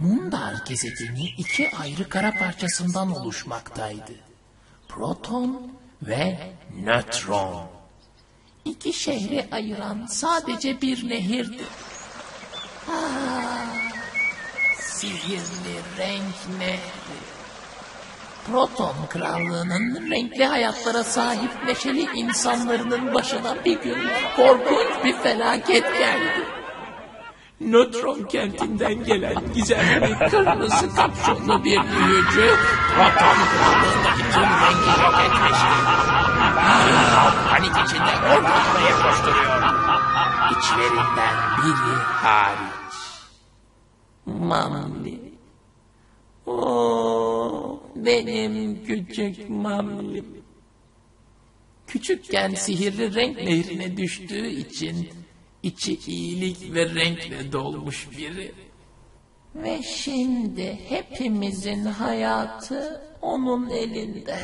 Mundar gezegeni iki ayrı kara parçasından oluşmaktaydı. Proton ve nötron. İki şehri ayıran sadece bir nehirdi. Ah, sihirli renk nehri. Proton krallığının renkli hayatlara sahip neşeli insanların başına bir gün korkunç bir felaket geldi. Nötron kentinden gelen gizemli kırmızı kapşonlu bir büyücü Proton krallığındaki tüm rengi yok etmişti. Ah, Panik içinde oradan oraya koşturuyor. İçlerinden biri hariç. Mamli. Oo, benim küçük mamlim. Küçükken sihirli renk nehrine düştüğü için içi iyilik ve renkle dolmuş biri. Ve şimdi hepimizin hayatı onun elinde.